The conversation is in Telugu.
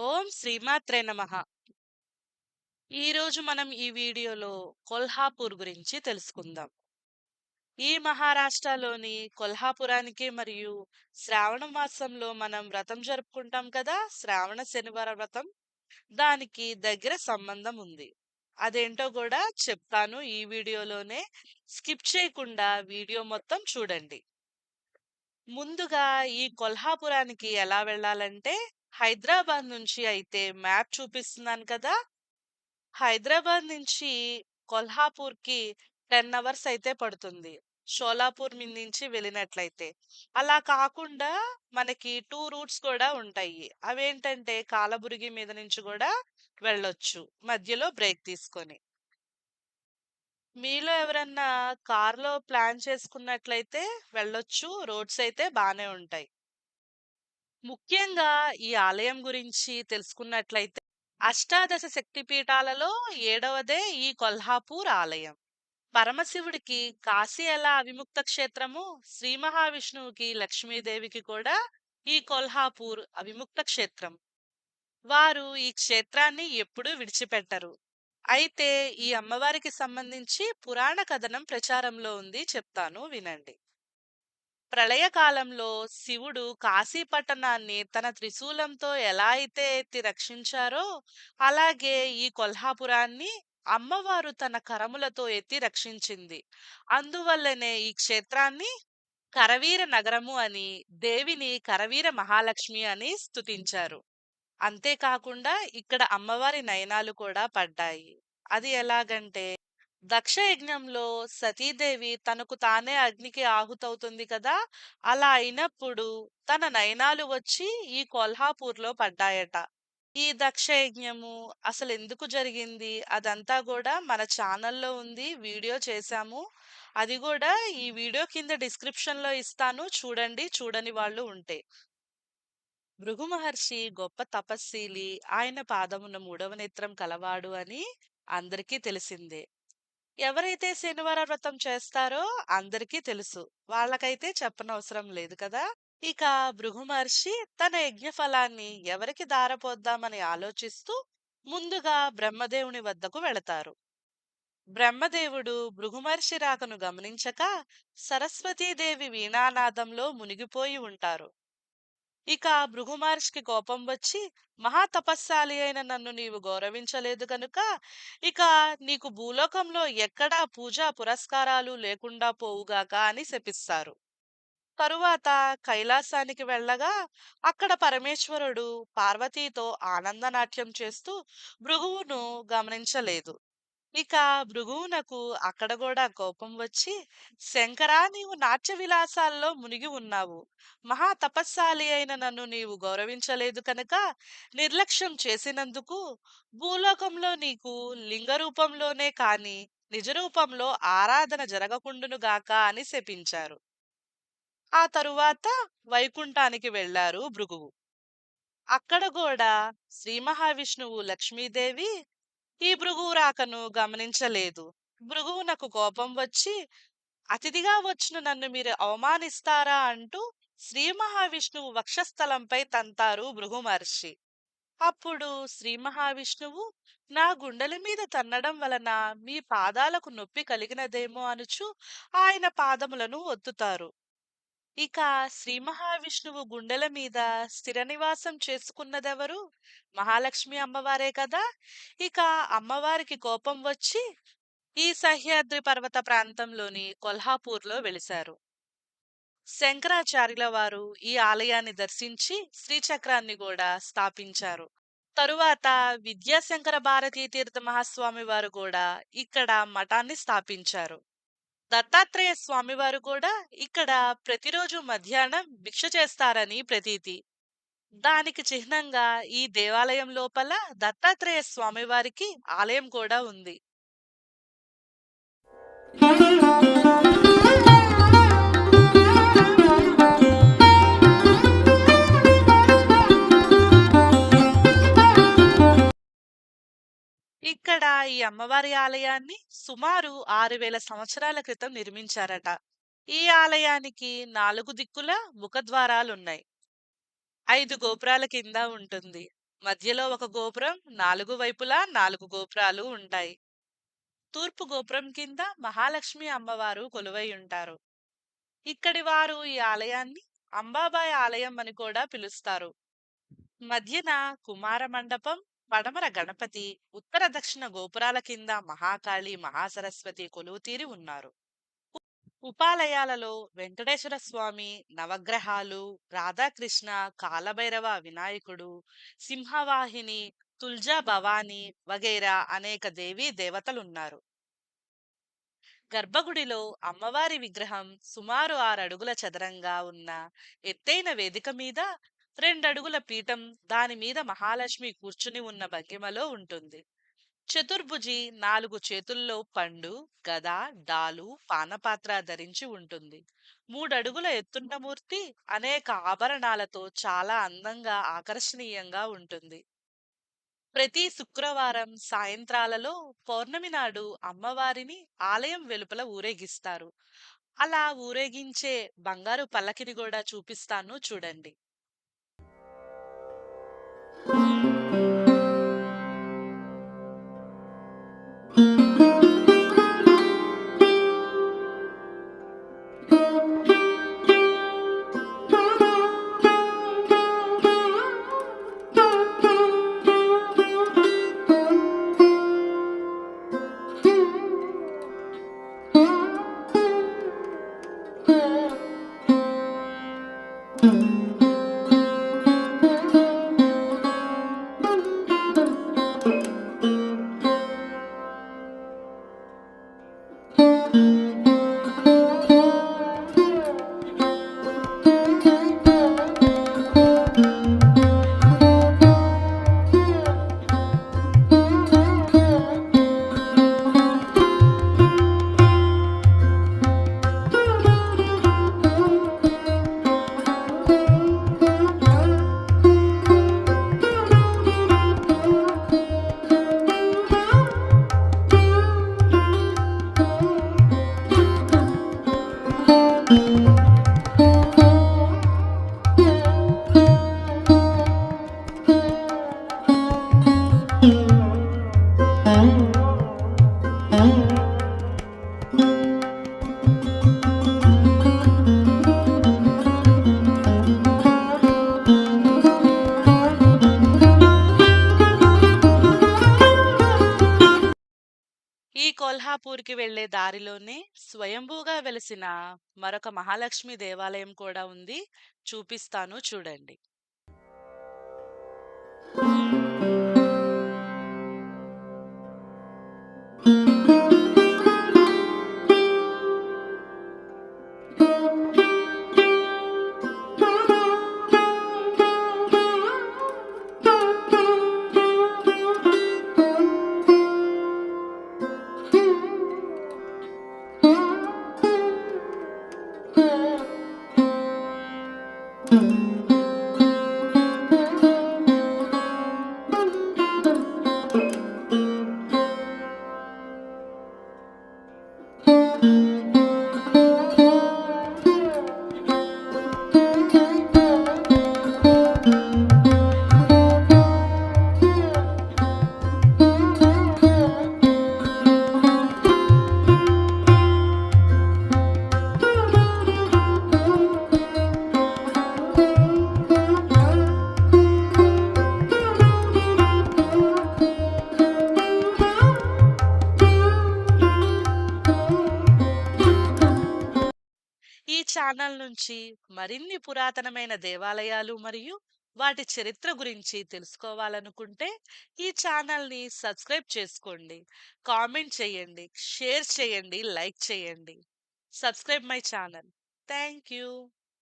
ఓం శ్రీమాత్రే నమ. ఈరోజు మనం ఈ వీడియోలో కొల్హాపూర్ గురించి తెలుసుకుందాం. ఈ మహారాష్ట్రలోని కొల్హాపురానికి మరియు శ్రావణ మాసంలో మనం వ్రతం జరుపుకుంటాం కదా శ్రావణ శనివార వ్రతం దానికి దగ్గర సంబంధం ఉంది. అదేంటో కూడా చెప్తాను ఈ వీడియోలోనే. స్కిప్ చేయకుండా వీడియో మొత్తం చూడండి. ముందుగా ఈ కొల్హాపురానికి ఎలా వెళ్ళాలంటే హైదరాబాద్ నుంచి అయితే మ్యాప్ చూపిస్తున్నాను కదా! హైదరాబాద్ నుంచి కొల్హాపూర్కి టెన్ అవర్స్ అయితే పడుతుంది. షోలాపూర్ మీద నుంచి వెళ్ళినట్లయితే. అలా కాకుండా మనకి టూ రూట్స్ కూడా ఉంటాయి. అవేంటంటే కాలబురిగి మీద నుంచి కూడా వెళ్ళొచ్చు. మధ్యలో బ్రేక్ తీసుకొని. మీలో ఎవరన్నా కార్లో ప్లాన్ చేసుకున్నట్లయితే వెళ్ళొచ్చు. రోడ్స్ అయితే బాగానే ఉంటాయి. ముఖ్యంగా ఈ ఆలయం గురించి తెలుసుకున్నట్లయితే అష్టాదశ శక్తిపీఠాలలో ఏడవదే ఈ కొల్హాపూర్ ఆలయం. పరమశివుడికి కాశీ ఎలా అవిముక్త క్షేత్రము శ్రీ మహావిష్ణువుకి లక్ష్మీదేవికి కూడా ఈ కొల్హాపూర్ అవిముక్త క్షేత్రం. వారు ఈ క్షేత్రాన్ని ఎప్పుడూ విడిచిపెట్టరు. అయితే ఈ అమ్మవారికి సంబంధించి పురాణ కథనం ప్రచారంలో ఉంది చెప్తాను వినండి. ప్రళయకాలంలో శివుడు కాశీపట్టణాన్ని తన త్రిశూలంతో ఎలా అయితే ఎత్తి రక్షించారో అలాగే ఈ కొల్హాపురాన్ని అమ్మవారు తన కరములతో ఎత్తి రక్షించింది. అందువల్లనే ఈ క్షేత్రాన్ని కరవీర నగరము అని దేవిని కరవీర మహాలక్ష్మి అని స్తుతించారు. అంతేకాకుండా ఇక్కడ అమ్మవారి నయనాలు కూడా పడ్డాయి. అది ఎలాగంటే దక్ష యజ్ఞంలో సతీదేవి తనకు తానే అగ్నికి ఆహుతవుతుంది కదా! అలా అయినప్పుడు తన నయనాలు వచ్చి ఈ కొల్హాపూర్లో పడ్డాయట. ఈ దక్ష యజ్ఞము అసలు ఎందుకు జరిగింది? అదంతా కూడా మన ఛానల్లో ఉంది వీడియో చేశాము. అది కూడా ఈ వీడియో కింద డిస్క్రిప్షన్లో ఇస్తాను. చూడండి చూడని వాళ్ళు ఉంటే. భృగు మహర్షి గొప్ప తపస్శీలి ఆయన పాదమున మూడవ నేత్రం కలవాడు అని అందరికీ తెలిసిందే. ఎవరైతే శనివార వ్రతం చేస్తారో అందరికీ తెలుసు. వాళ్ళకైతే చెప్పనవసరం లేదు కదా! ఇక భృగు మహర్షి తన యజ్ఞ ఫలాన్ని ఎవరికి దారపోద్దామని ఆలోచిస్తూ ముందుగా బ్రహ్మదేవుని వద్దకు వెళతారు. బ్రహ్మదేవుడు భృగుమహర్షి రాకను గమనించక సరస్వతీదేవి వీణానాదంలో మునిగిపోయి ఉంటారు. ఇక భృగు మహర్షికి కోపం వచ్చి మహాతపస్శాలి అయిన నన్ను నీవు గౌరవించలేదు కనుక ఇక నీకు భూలోకంలో ఎక్కడా పూజా పురస్కారాలు లేకుండా పోవుగాక అని శపిస్తారు. తరువాత కైలాసానికి వెళ్ళగా అక్కడ పరమేశ్వరుడు పార్వతీతో ఆనందనాట్యం చేస్తూ భృగువును గమనించలేదు. ఇక భృగువునకు అక్కడ కూడా కోపం వచ్చి శంకరా నీవు నాట్య విలాసాల్లో మునిగి ఉన్నావు. మహా తపస్సాలి అయిన నన్ను నీవు గౌరవించలేదు కనుక నిర్లక్ష్యం చేసినందుకు భూలోకంలో నీకు లింగ రూపంలోనే కాని నిజ రూపంలో ఆరాధన జరగకుండునుగాక అని శపించారు. ఆ తరువాత వైకుంఠానికి వెళ్ళారు భృగువు. అక్కడ కూడా శ్రీ మహావిష్ణువు లక్ష్మీదేవి ఈ భృగువు రాకను గమనించలేదు. భృగువునకు కోపం వచ్చి అతిథిగా వచ్చిన నన్ను మీరు అవమానిస్తారా? అంటూ శ్రీ మహావిష్ణువు వక్షస్థలంపై తంతారు భృగు మహర్షి. అప్పుడు శ్రీ మహావిష్ణువు నా గుండెల మీద తన్నడం వలన మీ పాదాలకు నొప్పి కలిగినదేమో అనుచు ఆయన పాదములను ఒత్తుతారు. ఇక శ్రీ మహావిష్ణువు గుండెల మీద స్థిర నివాసం చేసుకున్నదెవరు? మహాలక్ష్మి అమ్మవారే కదా! ఇక అమ్మవారికి కోపం వచ్చి ఈ సహ్యాద్రి పర్వత ప్రాంతంలోని కొల్హాపూర్లో వెలిశారు. శంకరాచార్యుల వారు ఈ ఆలయాన్ని దర్శించి శ్రీచక్రాన్ని కూడా స్థాపించారు. తరువాత విద్యాశంకర భారతీ తీర్థ మహాస్వామి వారు కూడా ఇక్కడ మఠాన్ని స్థాపించారు. దత్తాత్రేయ స్వామివారు కూడా ఇక్కడ ప్రతిరోజు మధ్యాహ్నం భిక్ష చేస్తారని ప్రతీతి. దానికి చిహ్నంగా ఈ దేవాలయం లోపల దత్తాత్రేయ స్వామివారికి ఆలయం కూడా ఉంది. ఇక్కడ ఈ అమ్మవారి ఆలయాన్ని సుమారు ఆరు వేల సంవత్సరాల క్రితం నిర్మించారట. ఈ ఆలయానికి నాలుగు దిక్కుల ముఖద్వారాలున్నాయి ఐదు గోపురాల కింద ఉంటుంది. మధ్యలో ఒక గోపురం నాలుగు వైపులా నాలుగు గోపురాలు ఉంటాయి. తూర్పు గోపురం కింద మహాలక్ష్మి అమ్మవారు కొలువై ఉంటారు. ఇక్కడి వారు ఈ ఆలయాన్ని అంబాబాయి ఆలయం అని కూడా పిలుస్తారు. మధ్యన కుమార మండపం పడమర గణపతి ఉత్తర దక్షిణ గోపురాల కింద మహాకాళి మహాసరస్వతి కొలువుతీరి ఉన్నారు. ఉపాలయాలలో వెంకటేశ్వర స్వామి నవగ్రహాలు రాధాకృష్ణ కాలభైరవ వినాయకుడు సింహవాహిని తుల్జా భవాని వగైరా అనేక దేవీ దేవతలున్నారు. గర్భగుడిలో అమ్మవారి విగ్రహం సుమారు ఆరు అడుగుల చదరంగా ఉన్న ఎత్తైన వేదిక మీద రెండడుగుల పీఠం దాని మీద మహాలక్ష్మి కూర్చుని ఉన్న భంగిమలో ఉంటుంది. చతుర్భుజి నాలుగు చేతుల్లో పండు గద డాలు పానపాత్ర ధరించి ఉంటుంది. మూడడుగుల ఎత్తున్న మూర్తి అనేక ఆభరణాలతో చాలా అందంగా ఆకర్షణీయంగా ఉంటుంది. ప్రతి శుక్రవారం సాయంత్రాలలో పౌర్ణమి నాడు అమ్మవారిని ఆలయం వెలుపల ఊరేగిస్తారు. అలా ఊరేగించే బంగారు పల్లకిని కూడా చూపిస్తాను చూడండి. うん కొల్హాపూర్కి వెళ్ళే దారిలోనే స్వయంభూగా వెలిసిన మరొక మహాలక్ష్మి దేవాలయం కూడా ఉంది. చూపిస్తాను చూడండి. ఈ ఛానల్ నుంచి మరిన్ని పురాతనమైన దేవాలయాలు మరియు వాటి చరిత్ర గురించి తెలుసుకోవాలనుకుంటే ఈ ఛానల్ని సబ్స్క్రైబ్ చేసుకోండి. కామెంట్ చేయండి. షేర్ చేయండి. లైక్ చేయండి. Subscribe my channel. Thank you